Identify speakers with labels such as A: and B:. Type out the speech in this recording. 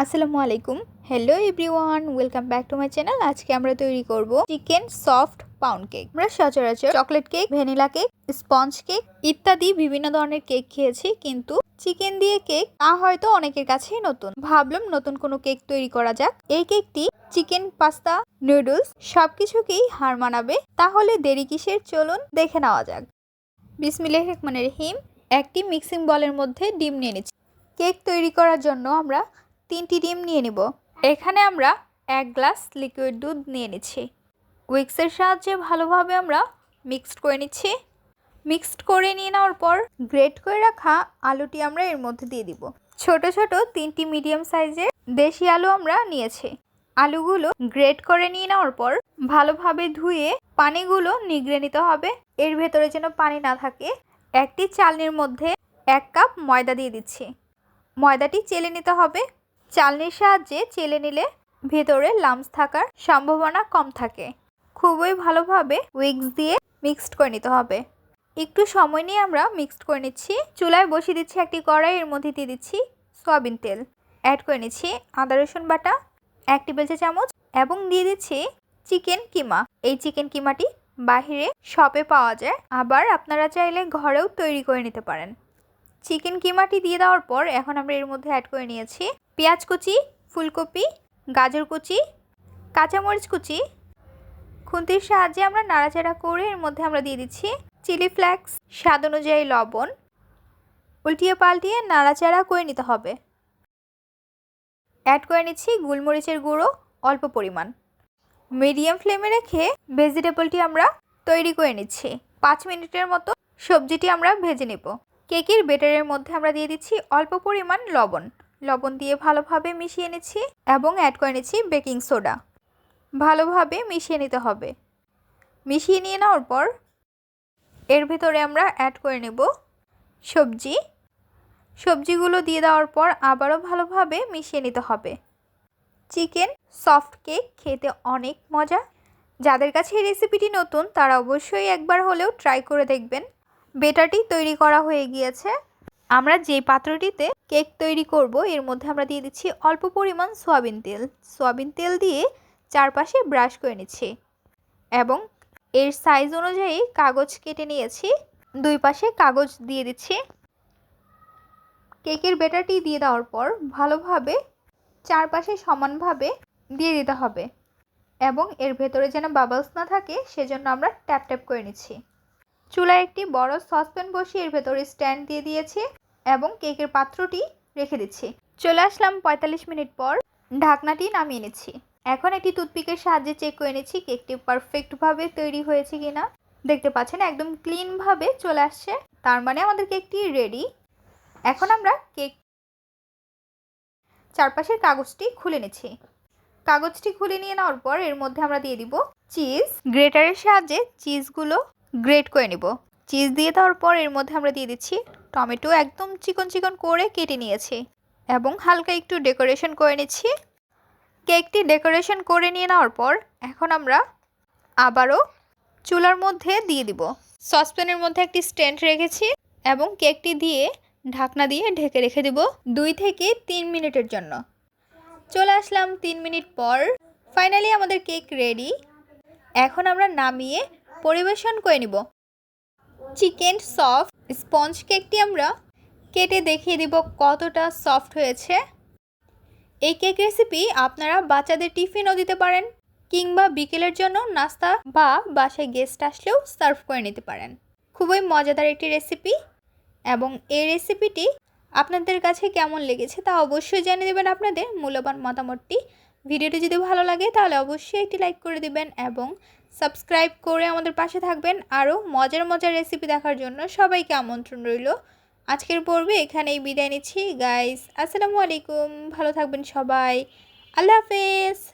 A: আসসালামু আলাইকুম। Hello everyone welcome back to my channel আজকে আমরা তৈরি করব চিকেন সফট পাউন্ড কেক আমরা সচরাচর chocolate cake vanilla cake sponge cake ইত্যাদি বিভিন্ন ধরনের কেক খেয়েছি, কিন্তু চিকেন দিয়ে কেক তা হয়তো অনেকের কাছেই নতুন। ভাবলাম নতুন কোনো কেক তৈরি করা যাক। এই কেকটি চিকেন পাস্তা নুডলস সবকিছুকেই হার মানাবে। তাহলে দেরি কিসের? চলুন দেখে নেওয়া যাক। বিসমিল্লাহ রহমানের হিম একটি মিক্সিং বলের মধ্যে ডিম নিয়ে নিচ্ছি। কেক তৈরি করার জন্য আমরা তিনটি ডিম নিয়ে নিব। এখানে আমরা এক গ্লাস লিকুইড দুধ নিয়ে নিচ্ছি। উইক্সের সাহায্যে ভালোভাবে আমরা মিক্সড করে নিচ্ছি। মিক্সড করে নিয়ে নেওয়ার পর গ্রেট করে রাখা আলুটি আমরা এর মধ্যে দিয়ে দিব। ছোট ছোট তিনটি মিডিয়াম সাইজের দেশি আলু আমরা নিয়েছি। আলুগুলো গ্রেট করে নিয়ে নেওয়ার পর ভালোভাবে ধুয়ে পানিগুলো নিগড়ে নিতে হবে। এর ভেতরে যেন পানি না থাকে, একটি চালনির মধ্যে এক কাপ ময়দা দিয়ে দিচ্ছি। ময়দাটি চেলে নিতে হবে। চালনির সাহায্যে চেলে নিলে ভেতরে লামস থাকার সম্ভাবনা কম থাকে। খুবই ভালোভাবে উইক্স দিয়ে মিক্সড করে নিতে হবে। একটু সময় নিয়ে আমরা মিক্সড করে নিচ্ছি। চুলায় বসিয়ে দিচ্ছি একটি কড়াই, এর মধ্যে দিয়ে দিচ্ছি সয়াবিন তেল। অ্যাড করে নিচ্ছি আদা, রসুন বাটা, এক টেবিল চা চামচ এবং দিয়ে দিচ্ছি চিকেন কিমা। এই চিকেন কিমাটি বাহিরে শপে পাওয়া যায়। আবার আপনারা চাইলে ঘরেও তৈরি করে নিতে পারেন। চিকেন কিমাটি দিয়ে দেওয়ার পর এখন আমরা এর মধ্যে অ্যাড করে নিয়েছি পেঁয়াজ কুচি, ফুলকপি, গাজর কুচি, কাঁচামরিচ কুচি। খুন্তির সাহায্যে আমরা নাড়াচাড়া করে এর মধ্যে আমরা দিয়ে দিচ্ছি চিলি ফ্লেক্স, স্বাদ অনুযায়ী লবণ। উল্টিয়ে পাল্টিয়ে নাড়াচাড়া করে নিতে হবে। অ্যাড করে নিচ্ছি গোলমরিচের গুঁড়ো, অল্প পরিমাণ। মিডিয়াম ফ্লেমে রেখে ভেজিটেবলটি আমরা তৈরি করে নিচ্ছি। পাঁচ মিনিটের মতো সবজিটি আমরা ভেজে নেব। কেকের বেটারের মধ্যে আমরা দিয়ে দিচ্ছি অল্প পরিমাণ লবণ। লবণ দিয়ে ভালোভাবে মিশিয়ে নিচ্ছি এবং অ্যাড করে নিচ্ছি বেকিং সোডা। ভালোভাবে মিশিয়ে নিতে হবে। মিশিয়ে নিয়ে নেওয়ার পর এর ভিতরে আমরা অ্যাড করে নেব সবজি। সবজিগুলো দিয়ে দেওয়ার পর আবারও ভালোভাবে মিশিয়ে নিতে হবে। চিকেন সফট কেক খেতে অনেক মজা। যাদের কাছে এই রেসিপিটি নতুন, তারা অবশ্যই একবার হলেও ট্রাই করে দেখবেন। বেটারটি তৈরি করা হয়ে গিয়েছে। আমরা যে পাত্রটিতে কেক তৈরি করব, এর মধ্যে আমরা দিয়ে দিচ্ছি অল্প পরিমাণ সয়াবিন তেল। সয়াবিন তেল দিয়ে চারপাশে ব্রাশ করে নিচ্ছি এবং এর সাইজ অনুযায়ী কাগজ কেটে নিয়েছি। দুই পাশে কাগজ দিয়ে দিচ্ছি। কেকের বেটারটি দিয়ে দেওয়ার পর ভালোভাবে চারপাশে সমানভাবে দিয়ে দিতে হবে এবং এর ভেতরে যেন বাবলস না থাকে, সেজন্য আমরা ট্যাপ ট্যাপ করে নিচ্ছি। চুলায় একটি বড় সসপ্যান বসিয়ে এর ভেতরে স্ট্যান্ড দিয়ে দিয়েছি এবং কেকের পাত্রটি রেখে দিচ্ছি। চলে আসলাম পঁয়তাল্লিশ মিনিট পর ঢাকনাটি নামিয়ে নিচ্ছি এখন একটি টুথপিকের সাহায্যে চেক করে নিচ্ছি কেকটি পারফেক্টভাবে তৈরি হয়েছে কিনা। দেখতে পাচ্ছেন একদম ক্লিনভাবে চলে আসছে, তার মানে আমাদের কেকটি রেডি। এখন আমরা কেক চারপাশের কাগজটি খুলে নিচ্ছি। কাগজটি খুলে নিয়ে নেওয়ার পর এর মধ্যে আমরা দিয়ে দিব চিজ। গ্রেটারের সাহায্যে চিজগুলো গ্রেট করে নিব। চিজ দিয়ে দেওয়ার পর এর মধ্যে আমরা দিয়ে দিচ্ছি টমেটো একদম চিকন চিকন করে কেটে নিয়েছি এবং হালকা একটু ডেকোরেশন করে নিচ্ছি। কেকটি ডেকোরেশন করে নিয়ে নেওয়ার পর এখন আমরা আবারও চুলার মধ্যে দিয়ে দিব। সসপ্যানের মধ্যে একটি স্ট্যান্ড রেখেছি এবং কেকটি দিয়ে ঢাকনা দিয়ে ঢেকে রেখে দিব দুই থেকে তিন মিনিটের জন্য। চলে আসলাম তিন মিনিট পর। ফাইনালি আমাদের কেক রেডি। এখন আমরা নামিয়ে পরিবেশন করে নিব। চিকেন সফট স্পঞ্জ কেকটি আমরা কেটে দেখিয়ে দিব কতটা সফট হয়েছে। এই কেক রেসিপি আপনারা বাচ্চাদের টিফিনও দিতে পারেন কিংবা বিকেলের জন্য নাস্তা বা বাসায় গেস্ট আসলেও সার্ভ করে নিতে পারেন। খুবই মজাদার একটি রেসিপি এবং এই রেসিপিটি আপনাদের কাছে কেমন লেগেছে তা অবশ্যই জানিয়ে দেবেন আপনাদের মূল্যবান মতামতটি। ভিডিওটি যদি ভালো লাগে তাহলে অবশ্যই একটি লাইক করে দিবেন এবং সাবস্ক্রাইব করে আমাদের পাশে থাকবেন। আরও মজার মজার রেসিপি দেখার জন্য সবাইকে আমন্ত্রণ রইল। আজকের পর্বে এখানেই বিদায় নিচ্ছি। গাইস আসসালামু আলাইকুম। ভালো থাকবেন সবাই। আল্লাহ হাফেজ।